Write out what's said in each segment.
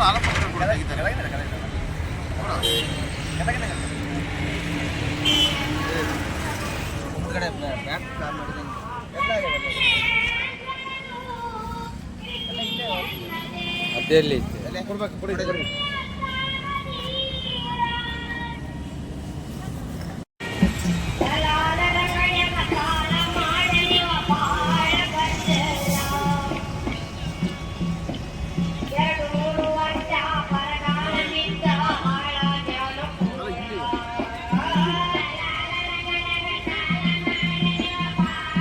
ಕೂಡ ಆರೋಪಗಳು ಕೂಡ ತೆಗಿತಾರೆ ಕಡೆ ಬ್ಯಾಕ್ ಕಾಲ್ ಮಾಡಿದಂಗೆ ಅದೆಲ್ಲಿ ಇತ್ತು ಎಲ್ಲ ಕೊಡ್ಬೇಕು ಕೊಡಿ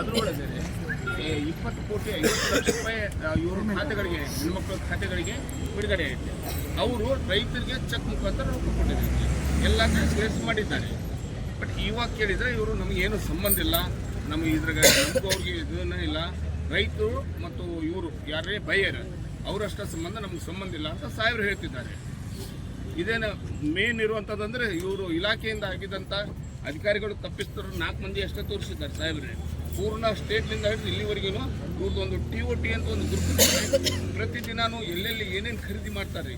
ಅದರೊಳಗೆ ಇಪ್ಪತ್ತು ಕೋಟಿ, ಐವತ್ತು ಲಕ್ಷ ರೂಪಾಯಿ ಇವರು ಖಾತೆಗಳಿಗೆ ಹೆಣ್ಮಕ್ಳ ಖಾತೆಗಳಿಗೆ ಬಿಡುಗಡೆ ಆಗಿದೆ ಅವರು ರೈತರಿಗೆ ಚೆಕ್ ಮುಖಾಂತರ ರೊಕ್ಕ ಕೊಟ್ಟಿದ್ದಾರೆ. ಎಲ್ಲ ಸೇರ್ಸ್ ಮಾಡಿದ್ದಾರೆ. ಬಟ್ ಇವಾಗ ಕೇಳಿದರೆ ಇವರು ನಮಗೇನು ಸಂಬಂಧ ಇಲ್ಲ. ನಮಗೆ ಇದ್ರಾಗ ನಮಗೂ ಅವ್ರಿಗೆ ಇದನ್ನ ಇಲ್ಲ. ರೈತರು ಮತ್ತು ಇವರು ಯಾರೇ ಬೈಯರ್, ಅವರಷ್ಟ ಸಂಬಂಧ, ನಮ್ಗೆ ಸಂಬಂಧ ಇಲ್ಲ ಅಂತ ಸಾಹೇಬರು ಹೇಳ್ತಿದ್ದಾರೆ. ಇದೇನು ಮೇನ್ ಇರುವಂಥದ್ದಂದರೆ ಇವರು ಇಲಾಖೆಯಿಂದ ಆಗಿದ್ದಂಥ ಅಧಿಕಾರಿಗಳು ತಪ್ಪಿಸ್ತರು ನಾಲ್ಕು ಮಂದಿ ಅಷ್ಟೇ ತೋರಿಸಿದ್ದಾರೆ ಸಾಹೇಬ್ರೆ. ಪೂರ್ಣ ಸ್ಟೇಟ್ನಿಂದ ಹಿಡಿದು ಇಲ್ಲಿವರೆಗೂ ಇವ್ರದ್ದು ಒಂದು ಟಿ ಒ ಟಿ ಅಂತ ಒಂದು ಗ್ರೂಪ್ ಪ್ರತಿ ಪ್ರತಿದಿನಾನು ಎಲ್ಲೆಲ್ಲಿ ಏನೇನು ಖರೀದಿ ಮಾಡ್ತಾರೆ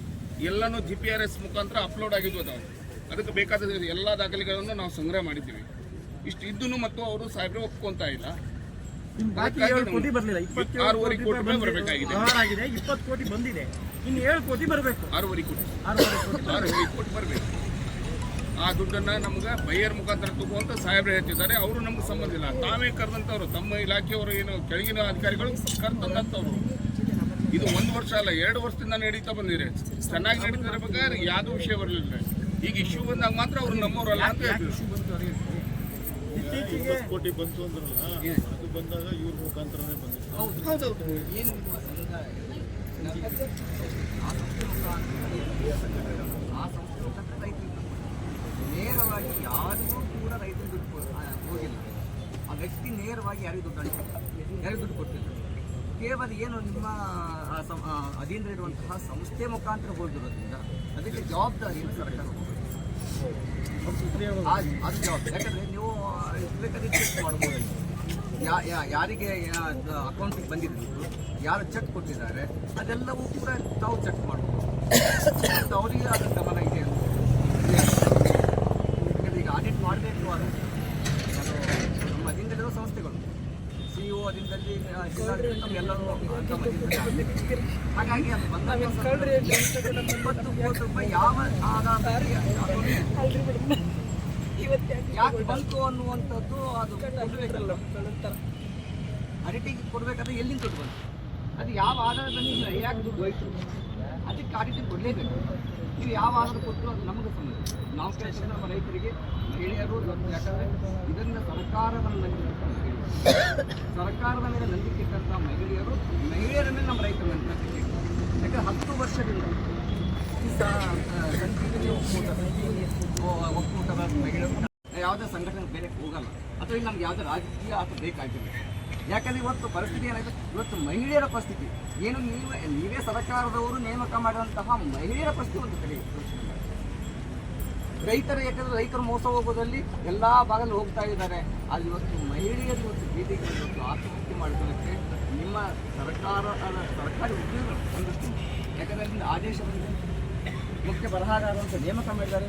ಎಲ್ಲನೂ ಜಿ ಪಿ ಆರ್ ಎಸ್ ಮುಖಾಂತರ ಅಪ್ಲೋಡ್ ಆಗಿದ್ವು ಅದಾವೆ ಅದಕ್ಕೆ ಬೇಕಾದ ಎಲ್ಲ ದಾಖಲೆಗಳನ್ನು ನಾವು ಸಂಗ್ರಹ ಮಾಡಿದ್ದೀವಿ. ಇಷ್ಟು ಇದ್ದೂ ಮತ್ತು ಅವರು ಸಾಹೇಬ್ರೆ ಒಪ್ಕೊಂತ ಇಲ್ಲ. ಆರೂವರೆ ಕೋಟಿ ರೂಪಾಯಿ ಬರಬೇಕಾಗಿದೆ. ಇಪ್ಪತ್ತು ಕೋಟಿ ಬಂದಿದೆ. ಇನ್ನು ಏಳು ಕೋಟಿ ಬರಬೇಕು. ಆರೂವರೆ ಕೋಟಿ. ಆರೂವರೆ ಕೋಟಿ ಬರಬೇಕು. ಆ ದುಡ್ಡನ್ನು ನಮ್ಗೆ ಬೈಯರ್ ಮುಖಾಂತರ ತಗೋಂತ ಸಾಹೇಬ್ರು ಹೇಳ್ತಿದ್ದಾರೆ. ಅವರು ನಮ್ಗೆ ಸಂಬಂಧ ಇಲ್ಲ. ತಾವೇ ಕರೆದಂಥವ್ರು ತಮ್ಮ ಇಲಾಖೆಯವರು ಏನು ಕೆಳಗಿನ ಅಧಿಕಾರಿಗಳು ಕರೆದಂಥವ್ರು ಇದು ಒಂದು ವರ್ಷ ಅಲ್ಲ ಎರಡು ವರ್ಷದಿಂದ ನಡೀತಾ ಬಂದಿದೆ. ಚೆನ್ನಾಗಿ ನಡೀತಾ ಇರ್ಬೇಕಾದ್ರೆ ಯಾವುದೂ ವಿಷಯ ಬರಲಿಲ್ಲ. ಈಗ ಇಶ್ಯೂ ಬಂದಾಗ ಮಾತ್ರ ಅವ್ರು ನಮ್ಮವ್ರಲ್ಲ ಅಂತ ಹೇಳ್ತಾರೆ ಕೋಟಿ ಬಂತು ಅಂದ್ರಲ್ಲ ಅದು ಬಂದಾಗ ಇವ್ರ ಮುಖಾಂತರನೇ ಬಂದಿತ್ತು. ನೇರವಾಗಿ ಯಾರಿಗೂ ಕೂಡ ರೈತರು ದುಡ್ಡು ಹೋಗಿಲ್ಲ. ಆ ವ್ಯಕ್ತಿ ನೇರವಾಗಿ ಯಾರಿಗೂ ದುಡ್ಡು ಯಾರಿಗೂ ದುಡ್ಡು ಕೊಟ್ಟಿಲ್ಲ. ಕೇವಲ ಏನು ನಿಮ್ಮ, ಆ, ಸಂ- ಆ ಅಧೀನ ಇರುವಂತಹ ಸಂಸ್ಥೆ ಮುಖಾಂತರ ಹೋಗಿರೋದ್ರಿಂದ ಅದಕ್ಕೆ ಜವಾಬ್ದಾರಿಯನ್ನು ಸರ್ಕಾರ ಅದು ಜವಾಬ್ದಾರಿ. ಯಾಕಂದ್ರೆ ನೀವು ಚೆಕ್ ಮಾಡ್ಬೋದು. ಯಾ ಯಾರಿಗೆ ಅಕೌಂಟಿಗೆ ಬಂದಿದ್ರು ಯಾರು ಚೆಕ್ ಕೊಟ್ಟಿದ್ದಾರೆ, ಅದೆಲ್ಲವೂ ಕೂಡ ತಾವು ಚೆಕ್ ಮಾಡ್ಬೋದು. ಅವರಿಗೆ ಗಮನ ಇದೆ ಅಂತ ಯಾಕಂದ್ರೆ ಈಗ ಆಡಿಟ್ ಮಾಡಬೇಕು ಅದು ಅದು ನಮ್ಮ ಅಧೀನದಲ್ಲಿರೋ ಸಂಸ್ಥೆಗಳು ಎಲ್ಲರೂ ಹಾಗಾಗಿ ಅದು ಬಂದಾಗ ಇಪ್ಪತ್ತು ಕೋಟಿ ರೂಪಾಯಿ ಯಾವ ಆಧಾರದಲ್ಲಿ ಯಾಕೆ ಬಂತು? ಅನ್ನುವಂಥದ್ದು ಅದು ಕೊಡ್ಬೇಕಲ್ಲ. ಆಡಿಟಿಂಗ್ ಕೊಡ್ಬೇಕಾದ್ರೆ ಎಲ್ಲಿಂದ ದುಡ್ಡು ಬಂತು ಅದು ಯಾವ ಆಧಾರದಲ್ಲಿ ಯಾಕೆ ದುಡ್ಡು? ಹೋಯ್ತು ಅದಕ್ಕೆ ಆಡಿಟಿಂಗ್ ಕೊಡಲೇಬೇಕು. ನೀವು ಯಾವ ಆಧಾರ ಕೊಟ್ಟರು ಅದು ನಮಗೆ ಸಂಬಂಧ ನಾವು ಕೇಳ್ತೀವಿ ನಮ್ಮ ರೈತರಿಗೆ ಮಹಿಳೆಯರು ಯಾಕಂದರೆ ಇದರಿಂದ ಸರ್ಕಾರವನ್ನು ಸರ್ಕಾರದ ಮೇಲೆ ನಂಬಿಕೆ ಇಟ್ಟಂಥ ಮಹಿಳೆಯರು, ಮಹಿಳೆಯರ ಮೇಲೆ ನಮ್ಮ ರೈತರ ನಂಬಿಕೆ. ಯಾಕಂದ್ರೆ ಹತ್ತು ವರ್ಷದಿಂದ ಸಂಜೀವಿನಿ ಒಕ್ಕೂಟ, ಸಂಜೀವಿನಿ ಒಕ್ಕೂಟದ ಮಹಿಳೆಯರು ಯಾವುದೇ ಸಂಘಟನೆ ಬೇರೆ ಹೋಗಲ್ಲ ಅಥವಾ ಇಲ್ಲಿ ನಮ್ಗೆ ಯಾವುದೇ ರಾಜಕೀಯ ಅಥವಾ ಬೇಕಾಗಿಲ್ಲ ಯಾಕಂದ್ರೆ ಇವತ್ತು ಪರಿಸ್ಥಿತಿ ಏನಾಗಿದೆ ಇವತ್ತು ಮಹಿಳೆಯರ ಪರಿಸ್ಥಿತಿ ಏನು ನೀವು, ನೀವೇ ಸರ್ಕಾರದವರು ನೇಮಕ ಮಾಡಿದಂತಹ ಮಹಿಳೆಯರ ಪರಿಸ್ಥಿತಿ ಒಂದು ಕಡೆ. ರೈತರ, ಯಾಕಂದ್ರೆ ರೈತರು ಮೋಸ ಹೋಗೋದಲ್ಲಿ ಎಲ್ಲ ಭಾಗದಲ್ಲಿ ಹೋಗ್ತಾ ಇದ್ದಾರೆ. ಅಲ್ಲಿ ಇವತ್ತು ಮಹಿಳೆಯರು ಇವತ್ತು ಬೀದಿಗೆ ಇವತ್ತು ಆತ್ಮಹತ್ಯೆ ಮಾಡಿಕೊಳ್ಳಕ್ಕೆ ನಿಮ್ಮ ಸರ್ಕಾರ ಸರ್ಕಾರಿ ಉದ್ಯೋಗ ಒಂದಷ್ಟು ಯಾಕಂದ್ರೆ ಅಲ್ಲಿ ಆದೇಶ ಬಂದಿದೆ. ಮುಖ್ಯ ಬರಹಗಾರ ಅಂತ ನೇಮಕ ಮಾಡಿದ್ದಾರೆ.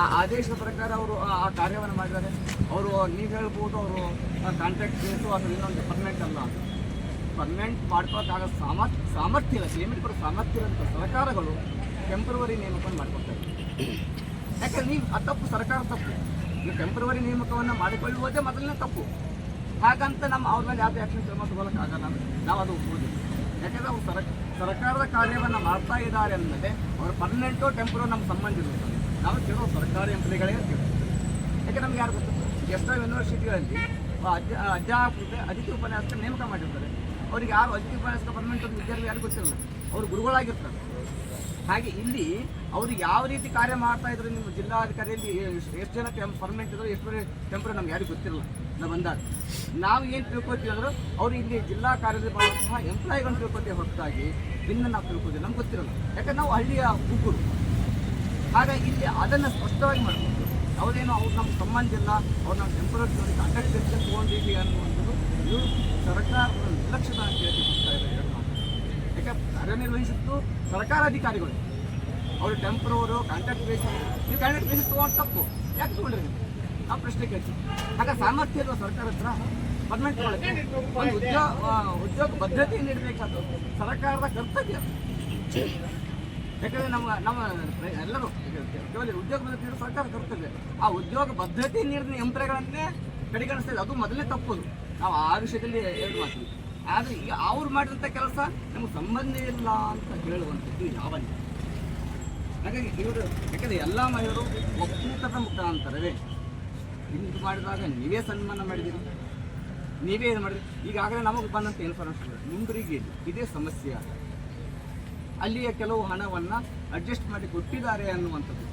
ಆ ಆದೇಶದ ಪ್ರಕಾರ ಅವರು ಆ ಕಾರ್ಯವನ್ನು ಮಾಡಿದ್ದಾರೆ. ಅವರು ನೀವು ಹೇಳ್ಬೋದು, ಅವರು ಕಾಂಟ್ರಾಕ್ಟ್ ಬೇಸು ಅಥವಾ ಇನ್ನೊಂದು ಪರ್ಮನೆಂಟ್ ಅಲ್ಲ. ಪರ್ಮನೆಂಟ್ ಮಾಡ್ಕೊಳಕ್ಕಾಗೋ ಸಾಮರ್ಥ್ಯ ಸಾಮರ್ಥ್ಯ ಇಲ್ಲ ಪೇಮೆಂಟ್ ಕೊಡೋ ಸಾಮರ್ಥ್ಯ ಇರೋಂಥ ಸರ್ಕಾರಗಳು ಟೆಂಪ್ರವರಿ ನೇಮಕವನ್ನು ಮಾಡ್ಕೊಳ್ತಾರೆ ಯಾಕಂದ್ರೆ ನೀವು, ಆ ತಪ್ಪು ಸರ್ಕಾರ ತಪ್ಪು. ನೀವು ಟೆಂಪ್ರವರಿ ನೇಮಕವನ್ನು ಮಾಡಿಕೊಳ್ಳುವುದೇ ಮೊದಲನೇ ತಪ್ಪು. ಹಾಗಂತ ನಮ್ಮ ಅವ್ರ ಮೇಲೆ ಯಾವುದೇ ಆಕ್ಷನ್ ಕ್ರಮ ತಗೊಳ್ಳೋಕ್ಕಾಗಲ್ಲ ನಾವು ಅದು ಒಪ್ಪುವುದಿಲ್ಲ. ಯಾಕಂದ್ರೆ ಅವ್ರು ಸರ, ಸರ್ಕಾರದ ಕಾರ್ಯವನ್ನು ಮಾಡ್ತಾ ಇದ್ದಾರೆ ಅಂದಮೇಲೆ ಅವ್ರ ಪರ್ಮನೆಂಟು ಟೆಂಪ್ರೋ ನಮ್ಗೆ ಸಂಬಂಧ ಇರುತ್ತೆ ನಾವು ಕೆಲವು ಸರ್ಕಾರಿ ಎಂಪ್ಲಾಯಿಗಳೇ ಯಾಕೆ ನಮ್ಗೆ ಯಾರು ಗೊತ್ತು? ಎಷ್ಟೋ ಯೂನಿವರ್ಸಿಟಿಗಳಲ್ಲಿ ಅಧ್ಯ ಅಧ್ಯಾಪಕರಿಗೆ ಅತಿಥಿ ಉಪನ್ಯಾಸಕ ನೇಮಕ ಮಾಡಿರ್ತಾರೆ. ಅವ್ರಿಗೆ ಯಾರು ಅತಿಥಿ ಉಪನ್ಯಾಸಕ ಪರ್ಮನೆಂಟ್ ವಿದ್ಯಾರ್ಥಿ ಯಾರು ಗೊತ್ತಿರಲ್ಲ ಅವರು ಗುರುಗಳಾಗಿರ್ತಾರೆ. ಹಾಗೆ ಇಲ್ಲಿ ಅವರು ಯಾವ ರೀತಿ ಕಾರ್ಯ ಮಾಡ್ತಾ ಇದ್ರು ನಿಮ್ಮ ಜಿಲ್ಲಾಧಿಕಾರಿಯಲ್ಲಿ ಎಷ್ಟು ಜನ ಪರ್ಮನೆಂಟ್ ಇದ್ರು, ಎಷ್ಟು ಟೆಂಪ್ರರಿ ನಮ್ಗೆ ಯಾರಿಗೂ ಗೊತ್ತಿರಲ್ಲ. ನಾವು ಬಂದಾಗ. ನಾವು ಏನು ತಿಳ್ಕೊತೀವಿ ಅಂದ್ರೆ ಅವ್ರು ಇಲ್ಲಿ ಜಿಲ್ಲಾ ಕಾರ್ಯದಲ್ಲಿ ಮಾಡುವಂತಹ ಎಂಪ್ಲಾಯಿಗಳನ್ನ ತಿಳ್ಕೊತೀವಿ ಹೊರತಾಗಿ ಭಿನ್ನ ನಾವು ತಿಳ್ಕೊತೀವಿ ನಮ್ಗೆ ಗೊತ್ತಿರಲ್ಲ. ಯಾಕಂದ್ರೆ ನಾವು ಹಳ್ಳಿಯ ಹುಡುಗರು ಹಾಗಾಗಿ ಇಲ್ಲಿ ಅದನ್ನು ಸ್ಪಷ್ಟವಾಗಿ ಮಾಡಬೇಕು ಅವರೇನು ಅವ್ರು ನಮ್ಮ ಸಂಬಂಧ ಇಲ್ಲ, ಅವ್ರು ನಮ್ಮ ಟೆಂಪ್ರರಿ ಬೇಸಿಸ್ ತೊಗೊಂಡಿದ್ದೀವಿ ಅನ್ನುವಂಥದ್ದು ಇವರು ಸರ್ಕಾರದ ನಿರ್ಲಕ್ಷ್ಯದ ಅಂತ ಹೇಳಿ ಬರ್ತಾ ಇದೆ ಎರಡು ಮಾತು ಯಾಕೆ ಕಾರ್ಯನಿರ್ವಹಿಸಿದ್ದು ಸರ್ಕಾರ ಅಧಿಕಾರಿಗಳು. ಅವರು ಟೆಂಪ್ರವರು ಕಾಂಟ್ರಾಕ್ಟ್ ಬೇಸ್ ನೀವು ಕಾಂಟ್ರಾಕ್ಟ್ ಬೇಸಿಸ್ ತೊಗೊಂಡು ತಪ್ಪು. ಯಾಕೆ ತೊಗೊಂಡ್ರಿ ಆ ಪ್ರಶ್ನೆ ಕೇಳ್ತೀವಿ ಹಾಗೆ ಸಾಮರ್ಥ್ಯ ಇರುವ ಸರ್ಕಾರ ಹತ್ರ ಪರ್ಮನೆಂಟ್ ಒಂದು ಉದ್ಯೋಗ ಉದ್ಯೋಗ ಭದ್ರತೆ ನೀಡಬೇಕಾದ ಸರ್ಕಾರದ ಕರ್ತವ್ಯ. ಯಾಕಂದ್ರೆ ನಮ್ಮ ನಮ್ಮ ಎಲ್ಲರೂ ಕೇವಲ ಉದ್ಯೋಗ ಭದ್ರತೆ ನೀಡೋ ಸರ್ಕಾರ ಕರ್ತವ್ಯ. ಆ ಉದ್ಯೋಗ ಭದ್ರತೆ ನೀಡಿದ ಯಂತ್ರಗಳನ್ನೇ ಕಡೆಗಣಿಸ್ತಾ ಅದು ಮೊದಲೇ ತಪ್ಪುದು ನಾವು ಆ ವಿಷಯದಲ್ಲಿ ಏನು ಮಾಡ್ತೀವಿ ಆದರೆ ಈಗ ಅವ್ರು ಮಾಡಿದಂಥ ಕೆಲಸ ನಮಗೆ ಸಂಬಂಧ ಇಲ್ಲ ಅಂತ ಹೇಳುವಂಥದ್ದು ಯಾವ ಹಾಗಾಗಿ ಇವರು, ಯಾಕಂದರೆ ಎಲ್ಲ ಮಹಿಳೆಯರು ಒಕ್ಕೂಟದ ಮುಖಾಂತರವೇ ಇಂದು ಮಾಡಿದಾಗ ನೀವೇ ಸನ್ಮಾನ ಮಾಡಿದಿರಿ. ನೀವೇ ಏನು ಮಾಡಿದ್ರಿ. ಈಗಾಗಲೇ ನಮಗೆ ಬಂದಂಥ ಇನ್ಫಾರ್ಮೇಷನ್ ಮುಂದರಿಗೆ ಇದೇ. ಸಮಸ್ಯೆ. ಅಲ್ಲಿಯ ಕೆಲವು ಹಣವನ್ನು ಅಡ್ಜಸ್ಟ್ ಮಾಡಿ ಕೊಟ್ಟಿದ್ದಾರೆ ಅನ್ನುವಂಥದ್ದು.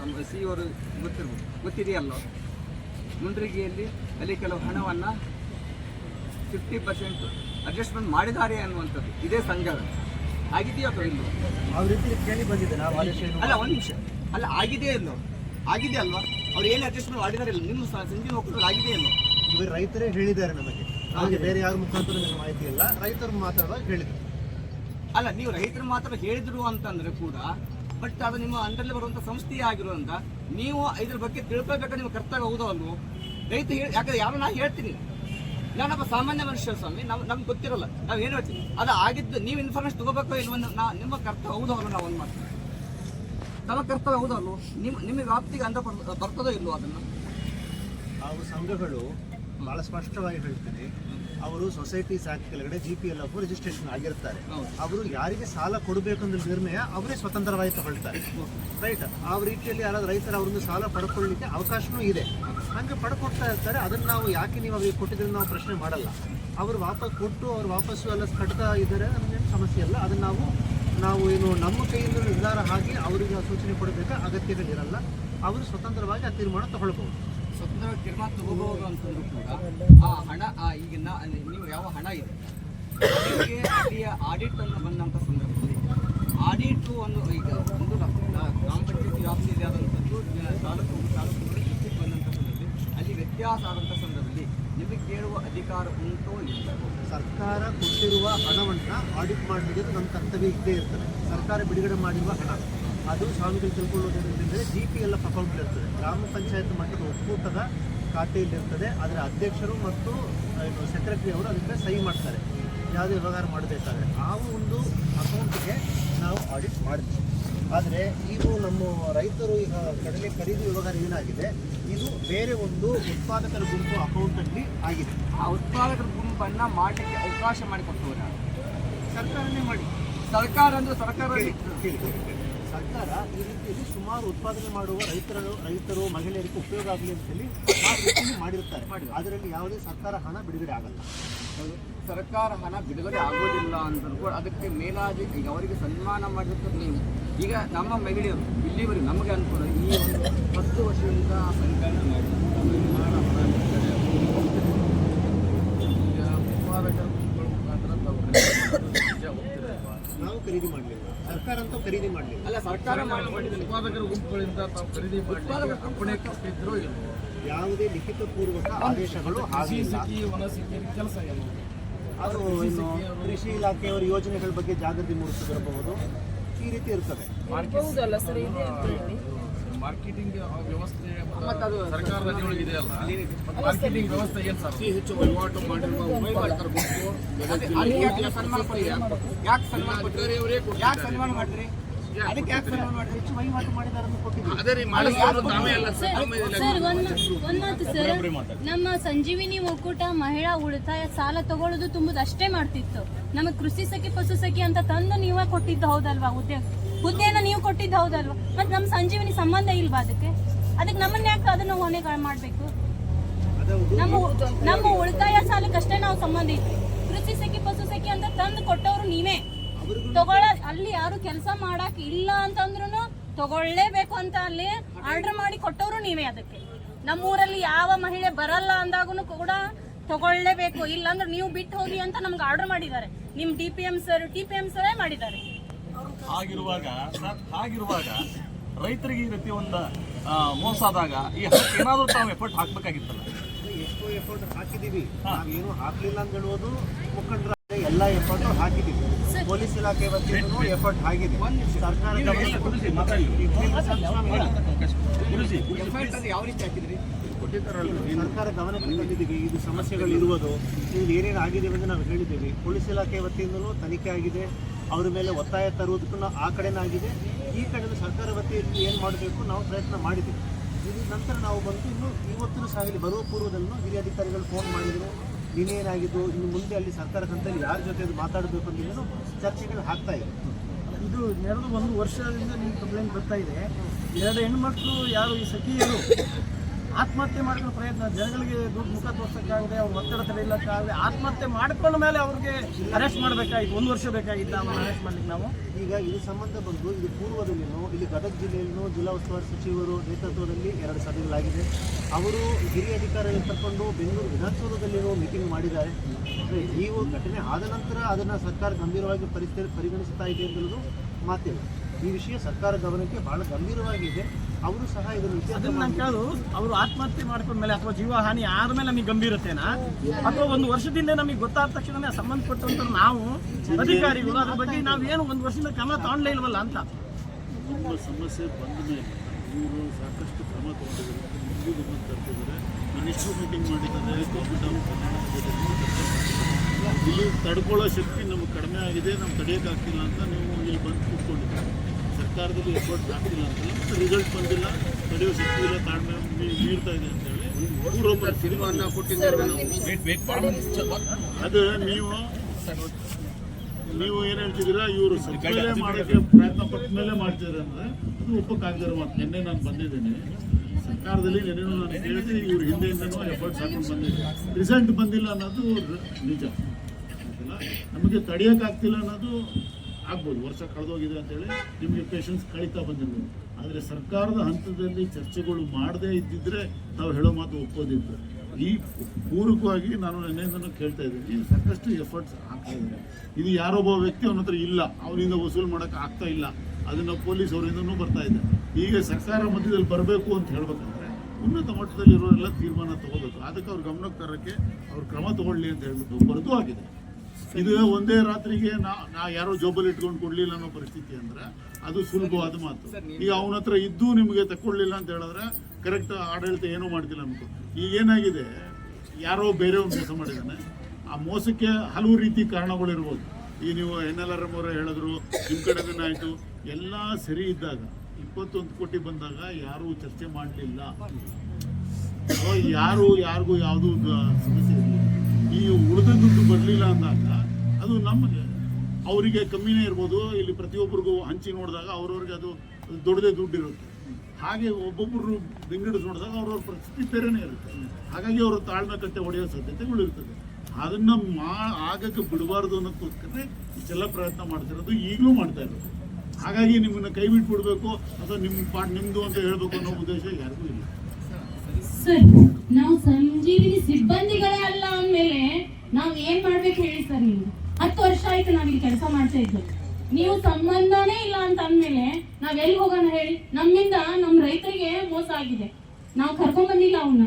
ನಮ್ಮ ಸಿ ಅವರು ಗೊತ್ತಿರ್ಬೋದು. ಗೊತ್ತಿದೆಯಲ್ಲ? ಮುಂಡ್ರಿಗೆಯಲ್ಲಿ ಅಲ್ಲಿ ಕೆಲವು ಹಣವನ್ನು ಫಿಫ್ಟಿ ಪರ್ಸೆಂಟ್ ಅಡ್ಜಸ್ಟ್ಮೆಂಟ್ ಮಾಡಿದ್ದಾರೆ ಅನ್ನುವಂಥದ್ದು. ಇದೇ ಸಂಘದ ಆಗಿದೆಯೋ ಅಥವಾ ಇಲ್ಲೋ ರೀತಿ ಕೇಳಿ ಬಂದಿದೆ. ನಾವು ಅಲ್ಲ ಒಂದು ನಿಮಿಷ. ಅಲ್ಲ ಆಗಿದೆ ಅಲ್ಲ ಆಗಿದೆ ಅಲ್ವಾ? ಅವ್ರು ಏನು ಅಡ್ಜಸ್ಟ್ಮೆಂಟ್ ಮಾಡಿದ್ದಾರೆ ಇಲ್ಲ. ನಿಮ್ಮ ಸಂಜೆ ಒಕ್ಕೂಟದಲ್ಲಿ ಆಗಿದೆ ಅಲ್ಲ ಇವರು ರೈತರೇ ಹೇಳಿದ್ದಾರೆ ನಮಗೆ. ನಮಗೆ ಬೇರೆ ಯಾರ ಮುಖಾಂತರ ನನಗೆ ಮಾಹಿತಿ ಇಲ್ಲ. ರೈತರು ಮಾತಾಡುವಾಗ ಹೇಳಿದ್ರು. ಅಲ್ಲ ನೀವು ರೈತರು ಮಾತ್ರ ಹೇಳಿದ್ರು ಅಂತಂದ್ರೆ ಕೂಡ ಬಟ್ ಅದು ನಿಮ್ಮ ಅಂಡರ್ಲಿ ಬರುವಂಥ ಸಂಸ್ಥೆಯೇ ಆಗಿರೋದ್ರಿಂದ ನೀವು ಇದ್ರ ಬಗ್ಗೆ ತಿಳ್ಕೊಬೇಕಾದ್ರೆ ನಿಮ್ಮ ಕರ್ತವ್ಯ ಹೌದೋ ಅಲ್ವೋ? ರೈತ ಹೇಳಿ ಯಾಕಂದ್ರೆ ಯಾರು ನಾ ಹೇಳ್ತೀನಿ. ನಾನೊಬ್ಬ ಸಾಮಾನ್ಯ ಮನುಷ್ಯ ಸ್ವಾಮಿ ನಮ್ ನಮ್ಗೆ ಗೊತ್ತಿರಲ್ಲ ನಾವು ಏನು ಹೇಳ್ತೀವಿ? ಅದು ಆಗಿದ್ದು ನೀವು ಇನ್ಫಾರ್ಮೇಶನ್ ತಗೋಬೇಕು ಇಲ್ವೋ ಅನ್ನೋ- ನಾ ನಿಮ್ಮ ಕರ್ತವ್ಯ ಹೌದು ಅಲ್ವೋ ನಾವು ಒಂದು ಮಾಡ್ತೀವಿ ತಮ್ಮ ಕರ್ತವ್ಯ ಹೌದು ಅಲ್ವೋ? ನಿಮ್ಮ ನಿಮ್ಮ ವ್ಯಾಪ್ತಿಗೆ ಅಂದ ಬರ್ತದೋ ಇಲ್ವೋ ಅದನ್ನು? ಅವು ಸಂಘಗಳು ಬಹಳ ಸ್ಪಷ್ಟವಾಗಿ ಹೇಳ್ತೀನಿ ಅವರು ಸೊಸೈಟಿ ಆಕ್ಟ್ ಕೆಳಗಡೆ G P L F registration ಆಗಿರ್ತಾರೆ. ಅವರು ಯಾರಿಗೆ ಸಾಲ ಕೊಡಬೇಕಂತ ನಿರ್ಣಯ ಅವರೇ ಸ್ವತಂತ್ರವಾಗಿ ತಗೊಳ್ತಾರೆ. ರೈಟ್ ಆ ರೀತಿಯಲ್ಲಿ ಯಾರಾದ್ರೂ ರೈತರ ಅವರೊಂದು ಸಾಲ ಪಡ್ಕೊಳ್ಳಿಕ್ಕೆ ಅವಕಾಶನೂ ಇದೆ. ಹಂಗೆ ಪಡ್ಕೊಡ್ತಾ ಇರ್ತಾರೆ. ಅದನ್ನು ನಾವು ಯಾಕೆ ನೀವು ಅವ್ರಿಗೆ ಕೊಟ್ಟಿದ್ರೆ ನಾವು ಪ್ರಶ್ನೆ ಮಾಡಲ್ಲ. ಅವರು ವಾಪಸ್ ಕೊಟ್ಟು ಅವ್ರು ವಾಪಸ್ಸು ಎಲ್ಲ ಕಟ್ತಾ ಇದ್ದಾರೆ ನಮಗೇನು ಸಮಸ್ಯೆ ಇಲ್ಲ. ಅದನ್ನು ನಾವು ನಾವು ಏನು ನಮ್ಮ ಕೈಯಿಂದ ನಿರ್ಧಾರ ಹಾಕಿ ಅವರಿಗೆ ಸೂಚನೆ ಕೊಡಬೇಕಾ? ಅಗತ್ಯಗಳಿರಲ್ಲ ಅವರು ಸ್ವತಂತ್ರವಾಗಿ ಆ ತೀರ್ಮಾನ ತಗೊಳ್ಬಹುದು. ಸ್ವತಂತ್ರ ತೀರ್ಮಾನ ತಗೋಬಹುದು ಅಂತಂದ್ರು ಕೂಡ ಆ ಹಣ, ಆ ಅಲ್ಲಿ ನೀವು ಯಾವ ಹಣ ಇದೆ. ಅದಕ್ಕೆ ಅಲ್ಲಿಯ ಆಡಿಟ್ ಅನ್ನು ಬಂದಂಥ ಸಂದರ್ಭದಲ್ಲಿ ಆಡಿಟು ಒಂದು ಈಗ ಒಂದು ಗ್ರಾಮ ಪಂಚಾಯತಿ ವ್ಯಾಪ್ತಿಯಲ್ಲಿ ಆದಂಥದ್ದು ತಾಲೂಕು ತಾಲೂಕು ಡಿಸ್ಟ್ರಿಕ್ಟ್ ಬಂದಂಥ ಸಂದರ್ಭದಲ್ಲಿ ಅಲ್ಲಿ ವ್ಯತ್ಯಾಸ ಆದಂಥ ಸಂದರ್ಭದಲ್ಲಿ ನಿಮಗೆ ಕೇಳುವ ಅಧಿಕಾರ ಉಂಟೋ ಇಲ್ಲವೋ? ಸರ್ಕಾರ ಕೊಟ್ಟಿರುವ ಹಣವನ್ನು ಆಡಿಟ್ ಮಾಡಲಿಕ್ಕೆ ನಮ್ಮ ಕರ್ತವ್ಯ ಇದ್ದೇ ಇರ್ತದೆ. ಸರ್ಕಾರ ಬಿಡುಗಡೆ ಮಾಡಿರುವ ಹಣ. ಅದು ಸ್ವಾಮಿಗಳು ತಿಳ್ಕೊಳ್ಳೋದ್ರಿಂದ G P L F account ಇರ್ತದೆ. ಗ್ರಾಮ ಪಂಚಾಯತ್ ಮಟ್ಟದ ಒಕ್ಕೂಟದ ಖಾತೆಯಲ್ಲಿರ್ತದೆ. ಅದರ ಅಧ್ಯಕ್ಷರು ಮತ್ತು ಸೆಕ್ರೆಟರಿ ಅವರು ಅದಕ್ಕೆ ಸಹಿ ಮಾಡ್ತಾರೆ. ಯಾವುದೇ ವ್ಯವಹಾರ ಮಾಡಬೇಕಾದ್ರೆ. ಆ ಒಂದು ಅಕೌಂಟ್ಗೆ ನಾವು ಆಡಿಟ್ ಮಾಡ್ತೀವಿ. ಆದರೆ ಇದು ನಮ್ಮ ರೈತರು ಈಗ ಕಡಲೆ ಖರೀದಿ ವ್ಯವಹಾರ ಏನಾಗಿದೆ? ಇದು ಬೇರೆ ಒಂದು ಉತ್ಪಾದಕರ ಗುಂಪು ಅಕೌಂಟಲ್ಲಿ ಆಗಿದೆ. ಆ ಉತ್ಪಾದಕರ ಗುಂಪನ್ನು ಮಾಡಲಿಕ್ಕೆ ಅವಕಾಶ ಮಾಡಿಕೊಟ್ಟವರು? ಸರ್ಕಾರನೇ ಮಾಡಿ. ಸರ್ಕಾರ ಅಂದರೆ ಸರ್ಕಾರ. ಸರ್ಕಾರ ಈ ರೀತಿಯಲ್ಲಿ ಸುಮಾರು ಉತ್ಪಾದನೆ ಮಾಡುವ ರೈತರು ರೈತರು ಮಹಿಳೆಯರಿಗೆ ಉಪಯೋಗ ಆಗಲಿ ಅಂತ ಹೇಳಿ ಆ ರೀತಿಯಲ್ಲಿ ಮಾಡಿರ್ತಾರೆ. ಅದರಲ್ಲಿ ಯಾವುದೇ ಸರ್ಕಾರ ಹಣ ಬಿಡುಗಡೆ ಆಗಲ್ಲ. ಸರ್ಕಾರ ಹಣ ಬಿಡುಗಡೆ ಆಗೋದಿಲ್ಲ ಅಂತ ಅದಕ್ಕೆ ಮೇಲಾಗಿ ಈಗ ಅವರಿಗೆ ಸನ್ಮಾನ ಮಾಡಿರ್ತಾರೆ ನೀವು. ಈಗ ನಮ್ಮ ಮಹಿಳೆಯರು ಇಲ್ಲಿವರೆಗೆ ನಮಗೆ ಅನುಕೂಲ ಈ ಹತ್ತು ವರ್ಷದಿಂದ ಸಂಕಲನ ಮಾಡಿ ಈಗ ಉತ್ಪಾದಕರ ಗುಂಪುಗಳ ಮುಖಾಂತರ ತಾವು ನಾವು ಖರೀದಿ ಮಾಡಲಿಲ್ಲ. ಸರ್ಕಾರ ಅಂತೂ ಖರೀದಿ ಮಾಡಲಿಲ್ಲ. ಅಲ್ಲ ಸರ್ಕಾರ ಮಾಡಿ ಮಾಡಿದ್ರೆ ಉತ್ಪಾದಕರ ಗುಂಪುಗಳಿಂದ ತಾವು ಖರೀದಿ ಮಾಡಿ ಕಂಪನಿ ಕೊಟ್ಟಿದ್ರು ಇಲ್ಲ ಯಾವುದೇ ಲಿಖಿತ ಪೂರ್ವಕ ಆದೇಶಗಳು ಹಾಗೆ ಸಿಕ್ಕಿ ವನ ಕೆಲಸ ಏನು? ಅದು ಇನ್ನು ಕೃಷಿ ಇಲಾಖೆಯವರ ಯೋಜನೆಗಳ ಬಗ್ಗೆ ಜಾಗೃತಿ ಮೂಡಿಸದಿರಬಹುದು. ಈ ರೀತಿ ಇರ್ತದೆ ಮಾರ್ಕೆಟಿಂಗ್ ವ್ಯವಸ್ಥೆ ಮತ್ತೆ ಅದು ಸರ್ಕಾರದ ಅಡಿಯೊಳಗೆ ಇದೆಯಲ್ಲ ಮಾರ್ಕೆಟಿಂಗ್ ವ್ಯವಸ್ಥೆ ಏನು ಸರ್ ಅತಿ ಹೆಚ್ಚು ವಹಿವಾಟು ಮಾಡಿರುವ ಉತ್ಪಾದಕರ ಗುಂಪು ಯಾಕೆ ಸನ್ಮಾನ ಯಾಕೆ ಸನ್ಮಾನ ಕೊಟ್ಟಿರಿ ನಮ್ಮ ಸಂಜೀವಿನಿ ಒಕ್ಕೂಟ ಮಹಿಳಾ ಉಳಿತಾಯ ಸಾಲ ತಗೊಳ್ಳೋದು ತುಂಬುದು ಅಷ್ಟೇ ಮಾಡ್ತಿತ್ತು. ನಮಗೆ ಕೃಷಿ ಸಖಿ ಪಶು ಸಖಿ ಅಂತ ತಂದು ನೀವೇ ಕೊಟ್ಟಿದ್ದು ಹೌದಲ್ವಾ? ಹುದ್ದೆ ಹುದ್ದೆಯನ್ನ ನೀವು ಕೊಟ್ಟಿದ್ದು ಹೌದಲ್ವಾ? ಮತ್ತೆ ನಮ್ಮ ಸಂಜೀವಿನಿ ಸಂಬಂಧ ಇಲ್ವಾ ಅದಕ್ಕೆ? ಅದಕ್ಕೆ ನಮ್ಮನ್ನ ಯಾಕೆ ಅದನ್ನ ಹೊಣೆಗಳು ಮಾಡ್ಬೇಕು? ನಮ್ಮ ನಮ್ಮ ಉಳಿತಾಯ ಸಾಲಕ್ಕಷ್ಟೇ ನಾವು ಸಂಬಂಧ ಇತ್ತು ಕೃಷಿ ಸಖಿ ಪಶು ಸಖಿ ಅಂತ ತಂದು ಕೊಟ್ಟವರು ನೀವೇ. ತಗೊಳ ಅಲ್ಲಿ ಯಾರು ಕೆಲಸ ಮಾಡಕ್ ಇಲ್ಲ ಅಂತಂದ್ರೂ ತಗೊಳ್ಳೇಬೇಕು ಅಂತ ಅಲ್ಲಿ ಆರ್ಡರ್ ಮಾಡಿ ಕೊಟ್ಟವರು ನೀವೇ ಅದಕ್ಕೆ. ನಮ್ಮೂರಲ್ಲಿ ಯಾವ ಮಹಿಳೆ ಬರಲ್ಲ ಅಂದಾಗೂ ಕೂಡ ತಗೊಳ್ಳೇಬೇಕು. ಇಲ್ಲಾಂದ್ರೆ ನೀವು ಬಿಟ್ಟು ಹೋಗಿ ಅಂತ ನಮ್ಗೆ ಆರ್ಡರ್ ಮಾಡಿದ್ದಾರೆ. ನಿಮ್ D P M sir T P M ಸರೇ ಮಾಡಿದ್ದಾರೆ. ಹಾಗಿರುವಾಗ ಸರ್ ಹಾಗಿರುವಾಗ ರೈತರಿಗೆ ಈ ರೀತಿ ಒಂದು ಮೋಸ ಆದಾಗ ಈ ಏನಾದರೂ ತಾವು ಎಫರ್ಟ್ ಹಾಕ್ಬೇಕಾಗಿತ್ತಲ್ಲ? ಎಷ್ಟೋ ಎಫರ್ಟ್ ಹಾಕಿದೀವಿ ಏನು ಹಾಕ್ಲಿಲ್ಲ ಅಂತ ಹೇಳುವುದು ಮುಖಂಡರ ಎಲ್ಲ ಎಫರ್ಟ್ ಹಾಕಿದ್ದೀವಿ. ಪೊಲೀಸ್ ಇಲಾಖೆ ವತಿಯಿಂದ ಎಫರ್ಟ್ ಆಗಿದೆ ಸರ್ಕಾರ ಐ ಯಾವ ರೀತಿ ಸರ್ಕಾರ ಗಮನಕ್ಕೆ ತಂದಿದ್ದೀವಿ. ಇದು ಸಮಸ್ಯೆಗಳು ಇರುವುದು. ಇದು ಏನೇನು ಆಗಿದೆ ಅಂತ ನಾವು ಹೇಳಿದ್ದೀವಿ. ಪೊಲೀಸ್ ಇಲಾಖೆ ವತಿಯಿಂದಲೂ ತನಿಖೆ ಆಗಿದೆ. ಅವರ ಮೇಲೆ ಒತ್ತಾಯ ತರುವುದಕ್ಕೂ ಆ ಕಡೆನಾಗಿದೆ ಈ ಕಡೆ ಸರ್ಕಾರ ವತಿಯಲ್ಲಿ ಏನು ಮಾಡಬೇಕು ನಾವು ಪ್ರಯತ್ನ ಮಾಡಿದ್ದೀವಿ. ಇದು ನಂತರ ನಾವು ಬಂದು ಇನ್ನು ಇವತ್ತಿನ ಸಾಗಲಿ ಬರುವ ಪೂರ್ವದಲ್ಲೂ ಹಿರಿಯ ಅಧಿಕಾರಿಗಳು ಫೋನ್ ಮಾಡಿದರು. ಇನ್ನೇನಾಗಿದ್ದು ಇನ್ನು ಮುಂದೆ ಅಲ್ಲಿ ಸರ್ಕಾರ ಹಂತದಲ್ಲಿ ಯಾರ ಜೊತೆ ಮಾತಾಡಬೇಕು ಅಂತ ಚರ್ಚೆಗಳು ಆಗ್ತಾ ಇದೆ. ಇದು ಎರಡು ಒಂದು ವರ್ಷದಿಂದ ನಿಮ್ಗೆ ಕಂಪ್ಲೇಂಟ್ ಬರ್ತಾ ಇದೆ. ಎರಡು ಹೆಣ್ಮಕ್ಳು, ಯಾರು ಈ ಸಖಿಯರು ಆತ್ಮಹತ್ಯೆ ಮಾಡ್ಕೊಳ್ಳೋ ಪ್ರಯತ್ನ, ಜನಗಳಿಗೆ ದುಡ್ಡು ಮುಖ ತೋರ್ಸೋಕ್ಕಾಗದೆ ಅವ್ರ ಒತ್ತಡ ತಡೆಯಲಿಕ್ಕಾಗದೆ ಆತ್ಮಹತ್ಯೆ ಮಾಡ್ಕೊಂಡ ಮೇಲೆ ಅವ್ರಿಗೆ ಅರೆಸ್ಟ್ ಮಾಡಬೇಕಾಗಿತ್ತು ಒಂದು ವರ್ಷ ಬೇಕಾಗಿತ್ತು ಅವನ್ನ ಅರೆಸ್ಟ್ ಮಾಡ್ಲಿಕ್ಕೆ ನಾವು. ಈಗ ಇದು ಸಂಬಂಧ ಬಂದು ಇದು ಪೂರ್ವದಲ್ಲಿನೂ, ಇಲ್ಲಿ ಗದಗ ಜಿಲ್ಲೆಯಲ್ಲೂ ಜಿಲ್ಲಾ ಉಸ್ತುವಾರಿ ಸಚಿವರು ನೇತೃತ್ವದಲ್ಲಿ ಎರಡು ಸಭೆಗಳಾಗಿದೆ. ಅವರು ಹಿರಿಯ ಅಧಿಕಾರಿಗಳು ಕರ್ಕೊಂಡು ಬೆಂಗಳೂರು ವಿಧಾನಸೌಧದಲ್ಲಿನೂ ಮೀಟಿಂಗ್ ಮಾಡಿದ್ದಾರೆ. ಈ ಘಟನೆ ಆದ ನಂತರ ಅದನ್ನು ಸರ್ಕಾರ ಗಂಭೀರವಾಗಿ ಪರಿಸ್ಥಿತಿ ಪರಿಗಣಿಸ್ತಾ ಇದೆ ಅಂತಲೂ ಮಾತಿಲ್ಲ. ಈ ವಿಷಯ ಸರ್ಕಾರ ಗಮನಕ್ಕೆ ಬಹಳ ಗಂಭೀರವಾಗಿದೆ. ಅವರು ಸಹ ಅದನ್ನ ನಾನು ಕೇಳೋದು ಅವರು ಆತ್ಮಹತ್ಯೆ ಮಾಡ್ಕೊಂಡ್ಮೇಲೆ ಅಥವಾ ಜೀವ ಹಾನಿ ಆದ್ಮೇಲೆ ನಮಗೆ ಗಂಭೀರತೆನಾ? ಅಥವಾ ಒಂದು ವರ್ಷದಿಂದ ನಮಗೆ ಗೊತ್ತಾದ ತಕ್ಷಣ ಸಂಬಂಧಪಟ್ಟಂತ ನಾವು ಅಧಿಕಾರಿಗಳು ಅದ್ರ ಬಗ್ಗೆ ನಾವು ಏನು ಒಂದು ವರ್ಷದಿಂದ ಕ್ರಮ ತಗೊಂಡೇ ಇಲ್ವಲ್ಲ ಅಂತ. ತುಂಬ ಸಮಸ್ಯೆ ಬಂದ ಮೇಲೆ ಇವರು ಸಾಕಷ್ಟು ಕ್ರಮ ತಗೊಂಡಿದ್ದಾರೆ. ಮುಂದೆ ಗಮನ ತರ್ತಿದ್ದಾರೆ. ಮಿನಿಸ್ಟ್ರು ಮೀಟಿಂಗ್ ಮಾಡಿದ್ದಾರೆ ಗೌರ್ಮೆಂಟ್ ಇಲ್ಲಿ ತಡ್ಕೊಳ್ಳೋ ಶಕ್ತಿ ನಮ್ಗೆ ಕಡಿಮೆ ಆಗಿದೆ ನಮ್ಗೆ ತಡೆಯೋಕ್ಕಾಗ್ತಿಲ್ಲ ಅಂತ ನೀವು ಇಲ್ಲಿ ಬಂದು ಕೂತ್ಕೊಂಡಿದ್ದೀವಿ ಸರ್ಕಾರದಲ್ಲಿ ಎಫರ್ಟ್ ಆಗ್ತಿಲ್ಲ ಅಂತ ರಿಸಲ್ಟ್ ಬಂದಿಲ್ಲ ತಡೆಯೋ ಶಕ್ತಿ ಇಲ್ಲ ತಾಳ್ಮೆ ಮೀರ್ತಾ ಇದೆ ಅಂತೇಳಿ ಹೇಳಿ ಅದು ನೀವು ನೀವು ಏನ್ ಹೇಳ್ತಿದ್ದೀರಾ? ಇವರು ಸರ್ ಮಾಡಕ್ಕೆ ಪ್ರಯತ್ನ ಪಟ್ಟ ಮೇಲೆ ಮಾಡ್ತಿದ್ದಾರೆ ಅಂದ್ರೆ ಇದು ಒಪ್ಪಕ್ಕಾಗದಿರೋ ಮಾತು. ನಿನ್ನೆ ನಾನು ಬಂದಿದ್ದೀನಿ. ಸರ್ಕಾರದಲ್ಲಿ ನಿನ್ನೆ ನಾನು ಕೇಳಿದೆ ಇವ್ರು ಹಿಂದೆಯಿಂದನೂ ಎಫರ್ಟ್ಸ್ ಹಾಕೊಂಡು ಬಂದಿದೆ ರಿಸಲ್ಟ್ ಬಂದಿಲ್ಲ ಅನ್ನೋದು ನಿಜ? ನಮಗೆ ತಡೆಯೋಕ್ಕಾಗ್ತಿಲ್ಲ ಅನ್ನೋದು ಆಗ್ಬೋದು. ವರ್ಷ ಕಳೆದೋಗಿದೆ ಅಂತೇಳಿ ನಿಮಗೆ ಪೇಷನ್ಸ್ ಕಳೀತಾ ಬಂದಿರ್ಬೋದು. ಆದರೆ ಸರ್ಕಾರದ ಹಂತದಲ್ಲಿ ಚರ್ಚೆಗಳು ಮಾಡದೇ ಇದ್ದಿದ್ರೆ ನಾವು ಹೇಳೋ ಮಾತು ಒಪ್ಪೋದಿತ್ತು. ಈ ಪೂರಕವಾಗಿ ನಾನು ನಿನ್ನೆಯಿಂದನೂ ಕೇಳ್ತಾ ಇದ್ದೀನಿ. ಸಾಕಷ್ಟು ಎಫರ್ಟ್ಸ್ ಆಗ್ತಾ ಇದ್ದಾರೆ ಇದು ಯಾರೊಬ್ಬ ವ್ಯಕ್ತಿ ಅವನ ಹತ್ರ ಇಲ್ಲ. ಅವನಿಂದ ವಸೂಲು ಮಾಡೋಕೆ ಆಗ್ತಾ ಇಲ್ಲ. ಅದನ್ನು ಪೊಲೀಸ್ ಅವರಿಂದನೂ ಬರ್ತಾ ಇದೆ. ಈಗ ಸರ್ಕಾರ ಮಧ್ಯದಲ್ಲಿ ಬರಬೇಕು ಅಂತ ಹೇಳ್ಬೇಕಂದ್ರೆ ಉನ್ನತ ಮಟ್ಟದಲ್ಲಿರೋರೆಲ್ಲ ತೀರ್ಮಾನ ತಗೋಬೇಕು. ಅದಕ್ಕೆ ಅವ್ರ ಗಮನಕ್ಕೆ ತರೋಕ್ಕೆ ಅವ್ರು ಕ್ರಮ ತಗೊಳ್ಳಿ ಅಂತ ಹೇಳ್ಬಿಟ್ಟು ಬರೆದು ಆಗಿದೆ ಇದು ಒಂದೇ ರಾತ್ರಿಗೆ ನಾ ನಾ ಯಾರೋ ಜೋಬಲ್ಲಿ ಇಟ್ಕೊಂಡು ಕೊಡ್ಲಿಲ್ಲ ಅನ್ನೋ ಪರಿಸ್ಥಿತಿ ಅಂದ್ರೆ ಅದು ಸುಲಭವಾದ ಮಾತು. ಈಗ ಅವನ ಹತ್ರ ಇದ್ದು ನಿಮಗೆ ತಕ್ಕೊಳ್ಳಿಲ್ಲ ಅಂತ ಹೇಳಿದ್ರೆ ಕರೆಕ್ಟ್ ಆಡಳಿತ ಏನೂ ಮಾಡ್ತಿಲ್ಲ ಅನ್ಕೋ. ಈಗ ಏನಾಗಿದೆ? ಯಾರೋ ಒಂದು ಮೋಸ ಮಾಡಿದ್ದಾನೆ. ಆ ಮೋಸಕ್ಕೆ ಹಲವು ರೀತಿ ಕಾರಣಗಳಿರ್ಬೋದು. ಈಗ ನೀವು ಎನ್ ಎಲ್ ಆರ್ ಎಂ ಅವರು ಹೇಳಿದ್ರು ನಿಮ್ಮ ಆಯಿತು. ಎಲ್ಲ ಸರಿ ಇದ್ದಾಗ ಇಪ್ಪತ್ತೊಂದು ಕೋಟಿ ಬಂದಾಗ ಯಾರೂ ಚರ್ಚೆ ಮಾಡಲಿಲ್ಲ. ಯಾರು ಯಾರಿಗೂ ಯಾವುದೂ ಸಮಸ್ಯೆ ಇರಲಿಲ್ಲ. ಈ ಉಳಿದ ದುಡ್ಡು ಬರಲಿಲ್ಲ ಅಂದಾಗ ಅದು ನಮಗೆ, ಅವರಿಗೆ ಕಮ್ಮಿನೇ ಇರ್ಬೋದು. ಇಲ್ಲಿ ಪ್ರತಿಯೊಬ್ಬರಿಗೂ ಹಂಚಿ ನೋಡಿದಾಗ ಅವ್ರವ್ರಿಗೆ ಅದು ದೊಡ್ಡದೇ ದುಡ್ಡು ಇರುತ್ತೆ. ಹಾಗೆ ಒಬ್ಬೊಬ್ಬರು ಬೆಂಗಳೂರು ನೋಡಿದಾಗ ಅವ್ರವ್ರ ಪರಿಸ್ಥಿತಿ ಬೇರೆನೇ ಇರುತ್ತೆ. ಹಾಗಾಗಿ ಅವರು ತಾಳ್ಮೆ ಕಟ್ಟೆ ಹೊಡೆಯೋ ಸಾಧ್ಯತೆಗಳು ಇರ್ತದೆ ಅದನ್ನು ಮಾ, ಆಗಕ್ಕೆ ಬಿಡಬಾರ್ದು ಅನ್ನೋದಕ್ಕೋಸ್ಕರ ಇಷ್ಟೆಲ್ಲ ಪ್ರಯತ್ನ ಮಾಡ್ತಿರೋದು ಈಗಲೂ ಮಾಡ್ತಾ ಇರೋದು. ಹಾಗಾಗಿ ನಿಮ್ಮನ್ನು ಕೈ ಬಿಟ್ಬಿಡ್ಬೇಕು ಅಥವಾ ನಿಮ್ಮ ಪಾಟ್ ನಿಮ್ಮದು ಅಂತ ಹೇಳಬೇಕು ಅನ್ನೋ ಉದ್ದೇಶ ಯಾರಿಗೂ ಇಲ್ಲ. ಸರ್, ನಾವು ಸಂಜೀವಿನಿ ಸಿಬ್ಬಂದಿಗಳೇ ಅಲ್ಲ ಅಂದ್ಮೇಲೆ ನಾವ್ ಏನ್ ಮಾಡ್ಬೇಕು ಹೇಳಿ ಸರ್ ನೀವು? ಹತ್ತು ವರ್ಷ ಆಯ್ತು ನಾವ್ ಇಲ್ಲಿ ಕೆಲಸ ಮಾಡ್ತಾ ಇದ್ದು ನೀವು ಸಂಬಂಧನೇ ಇಲ್ಲ ಅಂತ ಅಂದ್ಮೇಲೆ ನಾವ್ ಎಲ್ಲಿ ಹೋಗೋಣ ಹೇಳಿ? ನಮ್ಮಿಂದ ನಮ್ ರೈತರಿಗೆ ಮೋಸ ಆಗಿದೆ. ನಾವು ಕರ್ಕೊಂಡ್ ಬಂದಿಲ್ಲ ಅವನ್ನ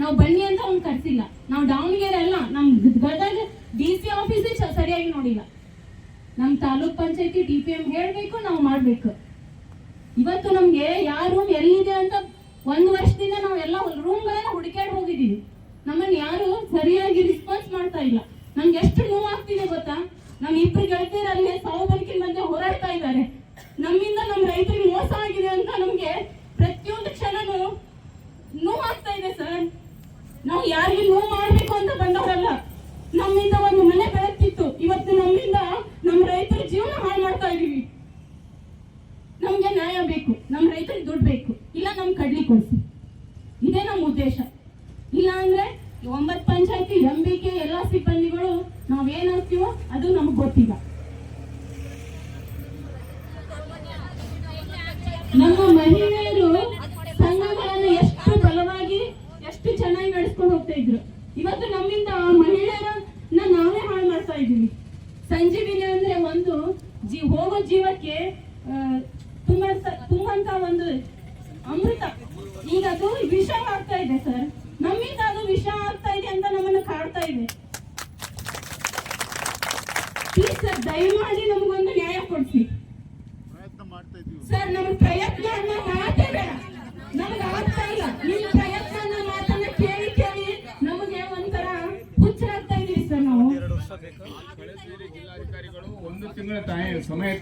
ನಾವು ಬನ್ನಿ ಅಂತ ಅವ್ನ್ ಕರ್ಸಿಲ್ಲ. ನಾವು ದಾವಣಗೆರೆ ಅಲ್ಲ, ನಮ್ ಗದಗ ಡಿ ಸಿ ಆಫೀಸೇ ಸರಿಯಾಗಿ ನೋಡಿಲ್ಲ. ನಮ್ taluk panchayat D P M ಹೇಳ್ಬೇಕು, ನಾವು ಮಾಡ್ಬೇಕು. ಇವತ್ತು ನಮ್ಗೆ ಯಾರು ಎಲ್ಲಿದೆ ಅಂತ ಒಂದ್ ವರ್ಷದಿಂದ ಎಲ್ಲ ಹುಡುಕಾಡ್ ಹೋಗಿದೀವಿ. ನಮ್ಮನ್ನ ಯಾರು ಸರಿಯಾಗಿ ರಿಸ್ಪಾನ್ಸ್ ಮಾಡ್ತಾ ಇಲ್ಲ. ನಮ್ಗೆ ಎಷ್ಟು ನೋವು ಆಗ್ತಿದೆ ಗೊತ್ತಾ? ನಮ್ ಇಬ್ರು ಗೆಳತಿಯರು ಅಲ್ಲಿ ಸಾವು ಬದುಕಿನ ಬಂದೆ ಹೋರಾಡ್ತಾ ಇದ್ದಾರೆ. ನಮ್ಮಿಂದ ನಮ್ ರೈತರಿಗೆ ಮೋಸ ಆಗಿದೆ ಅಂತ ನಮ್ಗೆ ಪ್ರತಿಯೊಂದು ಕ್ಷಣನೂ ನೋವು ಇದೆ ಸರ್ ನಾವು ಯಾರಿಗೆ ನೋವು ಮಾಡ್ಬೇಕು ಅಂತ ಬಂದವರಲ್ಲ, ನಮ್ಮಿಂದ ಒಂದು ಮನೆ ಬೆಳಗ್ತಿತ್ತು ಇವತ್ತು ನಮ್ಮಿಂದ ನಮ್ಮ ರೈತರ ಜೀವನ ಹಾಳು ಮಾಡ್ತಾ ಇದೀವಿ. ನಮ್ಗೆ ನ್ಯಾಯ ಬೇಕು. ನಮ್ಮ ರೈತರಿಗೆ ದುಡ್ಡು ಬೇಕು. ಇಲ್ಲ ನಮ್ ಕಡ್ಲಿ ಇದೇ ಉದ್ದೇಶ. ಇಲ್ಲ ಅಂದ್ರೆ ಒಂಬತ್ತು ಪಂಚಾಯತಿ ನಂಬಿಕೆ ಎಲ್ಲ ಸಿಬ್ಬಂದಿಗಳು ನಾವೇನಾಗ್ತೀವೋ ಅದು ನಮ್ಗೆ ಗೊತ್ತಿಲ್ಲ. ನಮ್ಮ ಮಹಿಳೆಯರು ಸಂಘಗಳನ್ನು ಎಷ್ಟು ಬಲವಾಗಿ, ಎಷ್ಟು ಚೆನ್ನಾಗಿ ನಡೆಸ್ಕೊಂಡು ಹೋಗ್ತಾ ಇದ್ರು. ಇವತ್ತು ನಮ್ಮಿಂದ ಮಹಿಳೆಯರನ್ನ ನಾವೇ ಹಾಳು ಮಾಡ್ತಾ ಇದ್ದೀವಿ. ಸಂಜೀವಿನಿ ಅಂದ್ರೆ ಒಂದು ಜೀ, ಹೋಗೋ ಜೀವಕ್ಕೆ ತುಂಬಾ ತುಂಬಂತ ಒಂದು ಅಮೃತ. ಈಗ ಅದು ವಿಷ ಆಗ್ತಾ ಇದೆ ಸರ್. ನಮ್ಮಿಂದ ಅದು ವಿಷ ಆಗ್ತಾ ಇದೆ ಅಂತ ನಮ್ಮನ್ನ ಕಾಡ್ತಾ ಇದೆ. ಪ್ಲೀಸ್ ಸರ್ ದಯಮಾಡಿ ನಮಗೊಂದು ನ್ಯಾಯ ಕೊಡಿಸಿ. ಸರ್ ನಮ್ಗೆ ಪ್ರಯತ್ನ ಅನ್ನೋ ಮಾತೇ ಬೇಡ. ನಮ್ಗೆ ಆಗ್ತಾ ಇಲ್ಲ. ನಿಮ್ಮ ಪ್ರಯತ್ನ ಅನ್ನೋ ಮಾತನ್ನ ಕೇಳಿ ಕೇಳಿ ನಮಗೆ ಒಂಥರ ಹುಚ್ಚರಾಗ್ತಾ ಇದೀವಿ ಸರ್ ನಾವು. ಒಂದು ತಿಂಗಳ ಸಮಯ